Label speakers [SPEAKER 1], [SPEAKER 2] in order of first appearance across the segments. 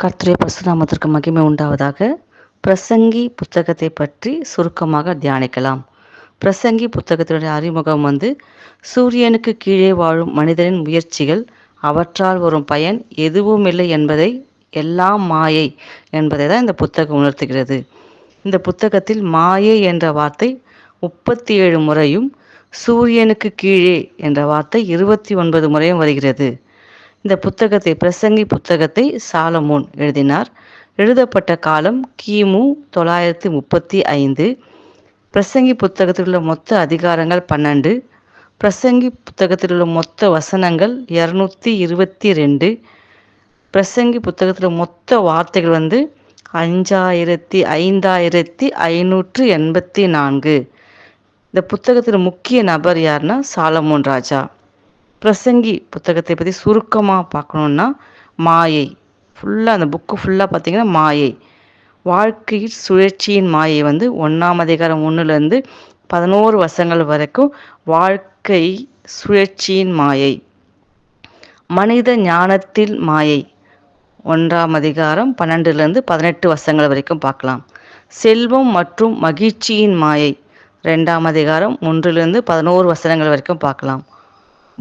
[SPEAKER 1] கர்த்தருடைய பசுநாமத்திற்கு மகிமை உண்டாவதாக. பிரசங்கி புத்தகத்தை பற்றி சுருக்கமாக தியானிக்கலாம். பிரசங்கி புத்தகத்தினுடைய அறிமுகம் வந்து சூரியனுக்கு கீழே வாழும் மனிதனின் முயற்சிகள் அவற்றால் வரும் பயன் எதுவும் இல்லை என்பதை எல்லாம் மாயை என்பதை தான் இந்த புத்தகம் உணர்த்துகிறது. இந்த புத்தகத்தில் மாயை என்ற வார்த்தை முப்பத்தி ஏழு முறையும் சூரியனுக்கு கீழே என்ற வார்த்தை இருபத்தி ஒன்பது முறையும் வருகிறது. இந்த புத்தகத்தை பிரசங்கி புத்தகத்தை சாலமோன் எழுதினார். எழுதப்பட்ட காலம் கிமு தொள்ளாயிரத்தி முப்பத்தி ஐந்து. பிரசங்கி புத்தகத்தில் உள்ள மொத்த அதிகாரங்கள் பன்னெண்டு. பிரசங்கி புத்தகத்தில் உள்ள மொத்த வசனங்கள் இரநூத்தி இருபத்தி ரெண்டு. பிரசங்கி புத்தகத்தில் மொத்த வார்த்தைகள் வந்து அஞ்சாயிரத்தி ஐந்தாயிரத்தி ஐநூற்று எண்பத்தி நான்கு. இந்த புத்தகத்தில் முக்கிய நபர் யாருன்னா சாலமோன் ராஜா. பிரசங்கி புத்தகத்தை பற்றி சுருக்கமாக பார்க்கணுன்னா மாயை. ஃபுல்லாக அந்த புக்கு ஃபுல்லாக பார்த்தீங்கன்னா மாயை. வாழ்க்கையில் சுழற்சியின் மாயை வந்து ஒன்றாம் அதிகாரம் ஒன்றுலேருந்து பதினோரு வருஷங்கள் வரைக்கும் வாழ்க்கை சுழற்சியின் மாயை. மனித ஞானத்தில் மாயை. ஒன்றாம் அதிகாரம் பன்னெண்டுலேருந்து பதினெட்டு வருஷங்கள் வரைக்கும் பார்க்கலாம். செல்வம் மற்றும் மகிழ்ச்சியின் மாயை. ரெண்டாம் அதிகாரம் ஒன்றிலிருந்து பதினோரு வசனங்கள் வரைக்கும் பார்க்கலாம்.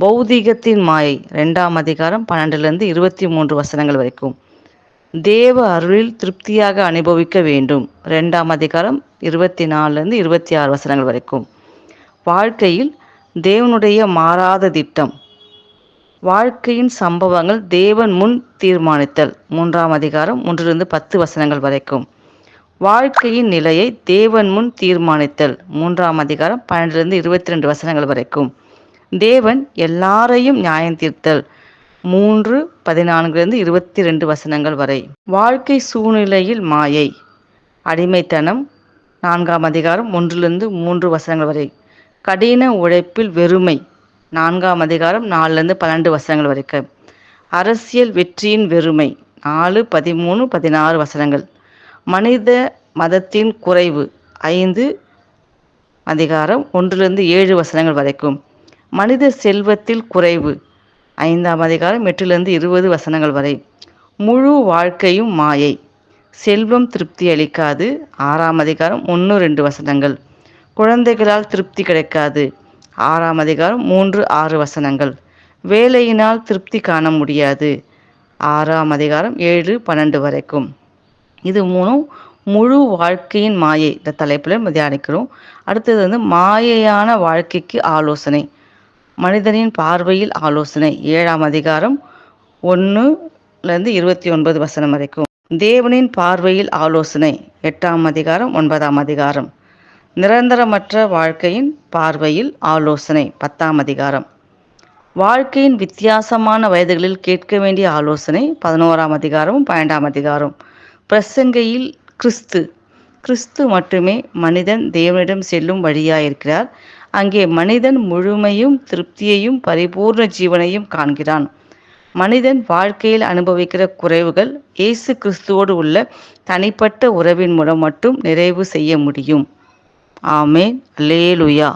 [SPEAKER 1] பௌதீகத்தின் மாயை ரெண்டாம் அதிகாரம் பன்னெண்டுலேருந்து இருபத்தி மூன்று வசனங்கள் வரைக்கும். தேவ அருளில் திருப்தியாக அனுபவிக்க வேண்டும். ரெண்டாம் அதிகாரம் இருபத்தி நாலுலேருந்து இருபத்தி ஆறு வசனங்கள் வரைக்கும். வாழ்க்கையில் தேவனுடைய மாறாத திட்டம். வாழ்க்கையின் சம்பவங்கள் தேவன் முன் தீர்மானித்தல். மூன்றாம் அதிகாரம் ஒன்றிலிருந்து பத்து வசனங்கள் வரைக்கும். வாழ்க்கையின் நிலையை தேவன் முன் தீர்மானித்தல். மூன்றாம் அதிகாரம் பன்னெண்டுலேருந்து இருபத்தி ரெண்டு வசனங்கள் வரைக்கும். தேவன் எல்லாரையும் நியாயம் தீர்த்தல். மூன்று பதினான்கிலிருந்து இருபத்தி ரெண்டு வசனங்கள் வரை. வாழ்க்கை சூழ்நிலையில் மாயை. அடிமைத்தனம். நான்காம் அதிகாரம் ஒன்றிலிருந்து மூன்று வசனங்கள் வரை. கடின உழைப்பில் வெறுமை. நான்காம் அதிகாரம் நாலுலேருந்து பன்னெண்டு வசனங்கள் வரைக்கும் அரசியல் வெற்றியின் வெறுமை. நாலு பதிமூணு பதினாறு வசனங்கள். மனித மதத்தின் குறைவு. ஐந்து அதிகாரம் ஒன்றிலிருந்து ஏழு வசனங்கள் வரைக்கும். மனித செல்வத்தில் குறைவு. ஐந்தாம் அதிகாரம் எட்டிலிருந்து இருபது வசனங்கள் வரை. முழு வாழ்க்கையும் மாயை. செல்வம் திருப்தி அளிக்காது. ஆறாம் அதிகாரம் ஒன்று ரெண்டு வசனங்கள். குழந்தைகளால் திருப்தி கிடைக்காது. ஆறாம் அதிகாரம் மூன்று ஆறு வசனங்கள். வேலையினால் திருப்தி காண முடியாது. ஆறாம் அதிகாரம் ஏழு பன்னெண்டு வரைக்கும். இது மூணும் முழு வாழ்க்கையின் மாயை. இந்த தலைப்பில் தியானிக்கிறோம். அடுத்தது வந்து மாயையான வாழ்க்கைக்கு ஆலோசனை. மனிதனின் பார்வையில் ஆலோசனை. ஏழாம் அதிகாரம் ஒன்றுலேருந்து இருபத்தி ஒன்பது வசனம் வரைக்கும். தேவனின் பார்வையில் ஆலோசனை. எட்டாம் அதிகாரம் ஒன்பதாம் அதிகாரம். நிரந்தரமற்ற வாழ்க்கையின் பார்வையில் ஆலோசனை. பத்தாம் அதிகாரம். வாழ்க்கையின் வித்தியாசமான வயதுகளில் கேட்க வேண்டிய ஆலோசனை. பதினோராம் அதிகாரமும் பன்னெண்டாம் அதிகாரம். பிரசங்கையில் கிறிஸ்து. கிறிஸ்து மட்டுமே மனிதன் தேவனிடம் செல்லும் வழியாயிருக்கிறார். அங்கே மனிதன் முழுமையும் திருப்தியையும் பரிபூர்ண ஜீவனையும் காண்கிறான். மனிதன் வாழ்க்கையில் அனுபவிக்கிற குறைவுகள் இயேசு கிறிஸ்துவோடு உள்ள தனிப்பட்ட உறவின் மூலம் மட்டும் நிறைவு செய்ய முடியும். ஆமேன். லேலுயா